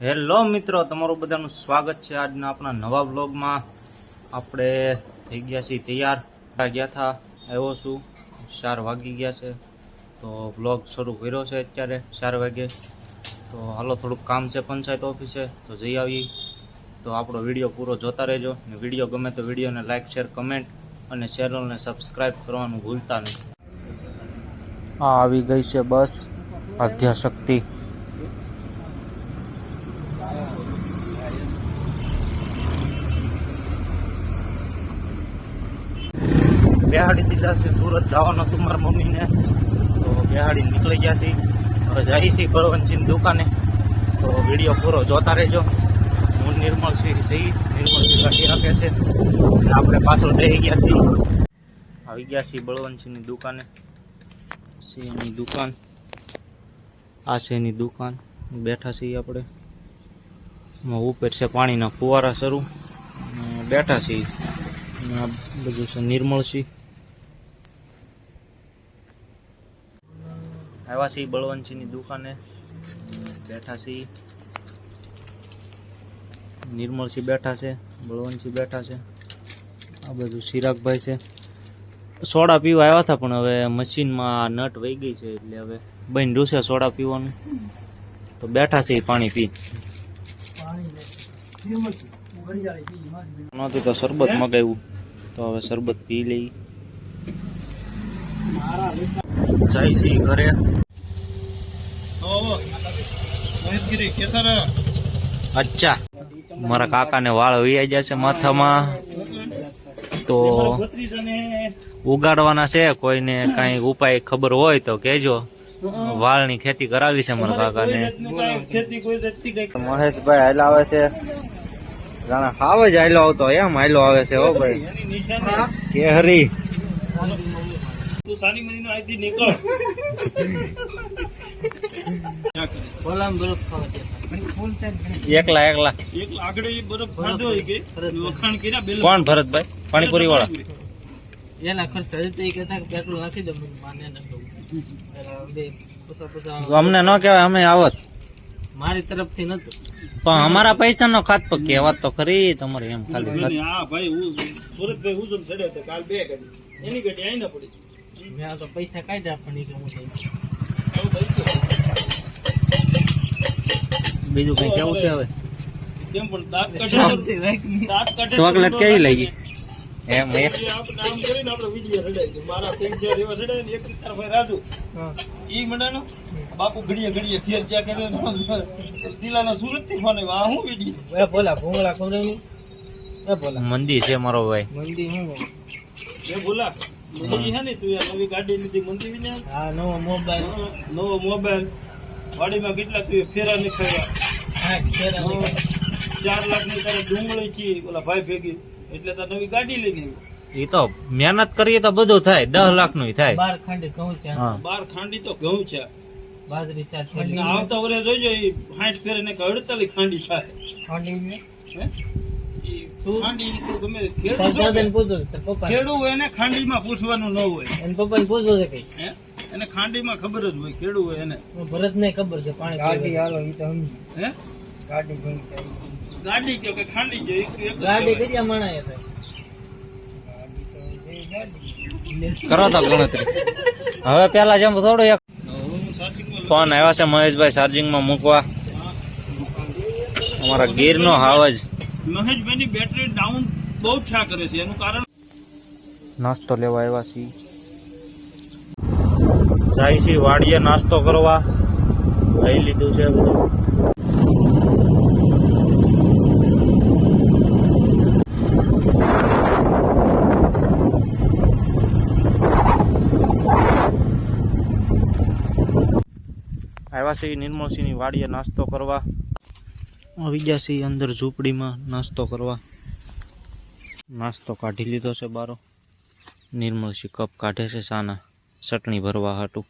Hello મિત્રો, તમારું બધાનું સ્વાગત છે આજના આપણા નવા બ્લોગમાં આપણે થઈ ગયા છીએ તૈયાર. ગયા હતા આવ્યો છું. ચાર વાગી ગયા છે. તો બ્લોગ શરૂ કર્યો છે અત્યારે ચાર વાગે. તો હાલો, થોડુંક કામ છે પંચાયત ઓફિસે, તો જઈ આવીએ. તો આપણો વીડિયો પૂરો જોતા રહેજો. ને વીડિયો ગમે તો વિડીયોને લાઇક શેર, કમેન્ટ અને ચેનલને સબસ્ક્રાઈબ કરવાનું ભૂલતા નહીં. આ આવી ગઈ છે બસ. આધ્યાશક્તિ બેહાડી દીધા છે, સુરત જવાનું હતું મારા મમ્મીને. તો બેહાડી નીકળી ગયા છીએ હવે જઈએ છીએ બળવંતજીની દુકાને. તો વીડિયો પૂરો જોતા રહેજો. હું નિર્મળ સિંહ જઈ, નિર્મળ સિંહ ગાડી રાખે છે. અને આપણે પાછળ બેસી ગયા છીએ. આવી ગયા છીએ બળવંતસિંહની દુકાને. સિંહની દુકાન. આ છે દુકાન. બેઠા છીએ આપણે. ઉપર છે પાણીના ફુવારા શરૂ. બેઠા છીએ. બધું છે નિર્મળસિંહ આવ્યા છીએ બળવંતસિંહની દુકાને. બેઠા છીએ. નિર્મળસિંહ બેઠા છે, બળવંતસિંહ બેઠા છે. આ બધું સિરાગભાઈ છે. સોડા પીવા આવ્યા હતા પણ હવે મશીનમાં નટ વહી ગઈ છે એટલે હવે બન રૂસે સોડા પીવાનું. તો બેઠા છે પાણી પી. નથી તો શરબત મગાવ્યું. તો હવે શરબત પી લઈ. જાય છે ઘરે. અચ્છા. મારા કાકાને વાળ વૈયા ગયા છે માથામાં. તો ઉગાડવાના છે કોઈને કઈ ઉપાય ખબર હોય તો કેજો વાળની ખેતી કરાવી છે મારા કાકાને. મહેશભાઈ હાલ આવે છે. જાણે હાવ જ હાલો આવતો એમ હાલો આવે છે હો ભાઈ. કેહરી. એકલા એકલા. કોણ? ભરતભાઈ? પાણીપુરી. વાળા એના ખર્ચ હજી તો એ કહેતા કે પેટ્રોલ નાખી દો મને માને ના કહું બે પૈસા પૈસા તો અમને ન કહેવાય અમે આવત. મારી તરફથી નતું પણ અમારા પૈસા નો ખાત પર કહેવાત તો ખરી તમારે એમ ખાલી. મેં તો પૈસા કાઢ્યા પણ એ કે હું થઈ બીજું કઈ કેવું છે હવે? શાંતિ રાખ. ની. ચોકલેટ કેવી લાગી? એમ એક. હા. બાપુ ઘડીએ ઘડીએ ફેર ત્યાં કરે દિલાનો સુરતથી ફોન આવ્યો. આ હું વીડિયો એ બોલા ભૂંગળા ખવડાવી? એ બોલા. મંદી છે મારો ભાઈ. મંદી હું એ બોલા. મંદી હે ને તું યાર નવી ગાડી લીધી મંદી વિના હા નવો મોબાઈલ. નવો મોબાઈલ. વાડીમાં કેટલા તું ફેરા નીકળ્યા? લઈ ગયા. ચાર લાખની તારે ડુંગળી છે ઓલા ભાઈ ભેગી. એટલે તાર નવી ગાડી લઈને એ તો મહેનત કરીએ તો બધું થાય દસ લાખનું થાય. બાર ખાંડી ઘઉં છે. બાર ખાંડી તો ઘઉં છે. બાજરી શાક આવતા વરે જોઈજો એ સાઠ ફેરે ને અડતાલીસ ખાંડી થાય. ખાંડી ખાંડી એને ખાંડીમાં પૂછવાનું ન હોય. એને પપ્પાને પૂછો છે કઈ. હે? એને ખાંડીમાં ખબર જ હોય ખેડૂત હોય એને. ભરત ને ખબર છે પાણી ગાડી હાલો એ તો હે? ગાડી ગાડી કયો કે ખાંડી જ ગાડી. કર્યા માણા કરો તો ગણતરી. હવે પેલા જેમ થોડું એક ફોન આવ્યા છે મહેશભાઈ ચાર્જિંગમાં મૂકવા. અમારા ગીરનો હાવજ મહેશભાઈની બેટરી ડાઉન બહુ થયા કરે છે. એનું કારણ નાસ્તો લેવા આવ્યા છીએ. જાય છે વાડીએ નાસ્તો કરવા. લઈ લીધું છે બધું. આવ્યા છે નિર્મળસિંહની વાડીએ નાસ્તો કરવા. આવી ગયા છે અંદર ઝૂંપડીમાં નાસ્તો કરવા. નાસ્તો કાઢી લીધો છે બારો. નિર્મળસિંહ કપ કાઢે છે સાના. ચટણી ભરવા હાટું.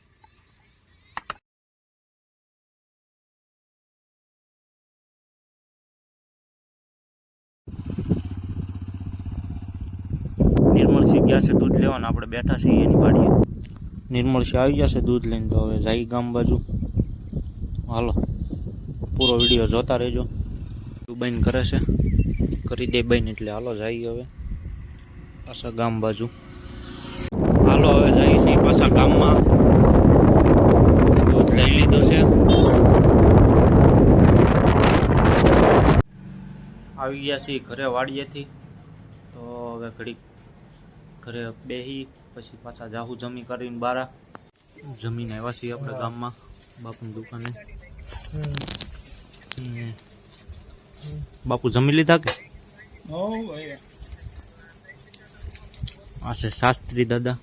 નિર્મળસિંહ ગયા છે દૂધ લેવાના આપણે બેઠા છીએ એની વાડીએ. નિર્મળસિંહ આવી ગયા છે દૂધ લઈને તો હવે જાય ગામ બાજુ. હાલો. પૂરો વીડિયો જોતા રહેજો. બંધ કરે છે? કરી દે બંધ એટલે હાલો જઈએ હવે. પાછા ગામ બાજુ. હાલો હવે જઈએ છીએ પાછા ગામમાં. દૂધ લઈ લીધું છે. આવી ગયા છીએ ઘરે વાડીએથી. તો હવે ઘડીક ઘરે બેસી પછી પાછા જાહુ જમી કરીને બારા જમીને આવ્યા છીએ આપણે ગામમાં બાપુની દુકાને. હમ. બાપુ જમી લીધા કે? આ છે શાસ્ત્રી દાદા.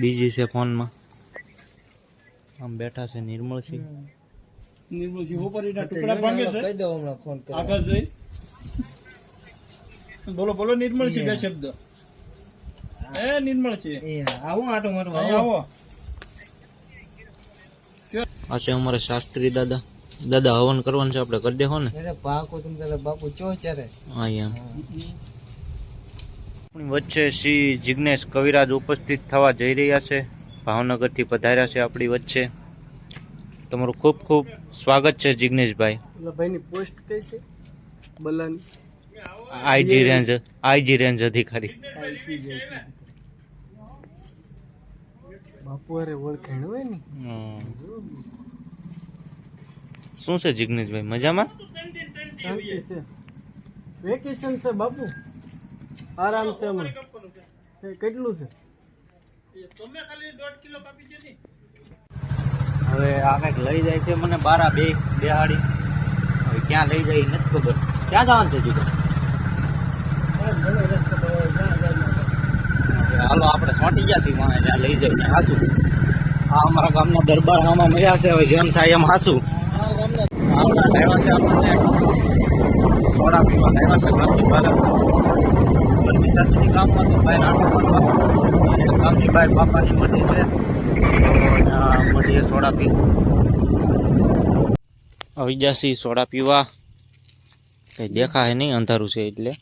બીજી છે ફોનમાં. આમ બેઠા છે નિર્મળસિંહ નિર્મલસિંહ હોપરીના ટુકડા ભાંગે છે. કહી દો હમણાં ફોન કરો આગળ જઈ. બોલો બોલો નિર્મળસિંહ બે શબ્દ. એ નિર્મળસિંહ આવો આટો મારો આવો. આ છે અમારે શાસ્ત્રી દાદા. દાદા હવન કરવાનું છે આપણે કરી દેખો ને. પાકો તમે તારા બાપુ ચો ચારે અહીંયા આપણી વચ્ચે શ્રી જિજ્ઞેશ કવિરાજ ઉપસ્થિત થવા જઈ રહ્યા છે ભાવનગરથી પધાર્યા છે આપણી વચ્ચે. તમારું ખૂબ ખૂબ સ્વાગત છે જિજ્ઞેશભાઈ ભાઈની પોસ્ટ કઈ છે? બલાની? આઈજી. રેન્જ આઈજી રેન્જ અધિકારી. બાપુ અરે ઓળખાણ હોય ને. હમ. શું છે જિગ્નેશભાઈ મજામાં? વેકેશન છે બાપુ. આરામ છે હમણાં કેટલું છે? હવે આ કંઈક લઈ જાય છે મને બારા બે બેહાડી. હવે ક્યાં લઈ જાય નથી ખબર. ક્યાં જવાનું છે જીગર? હાલો આપણે સોટી ગયા છીએ માણે ત્યાં લઈ જાય ત્યાં હાસું આ અમારા ગામના દરબાર આમાં મજા છે હવે જેમ થાય એમ હાસું લાવ્યા આપણને સોડા પીવા લાવ્યા ગામની બહાર ગામની બાપાની મઢી છે, સોડા પીવું. આવી સોડા પીવા કઈ દેખાય નહીં, અંધારું છે એટલે.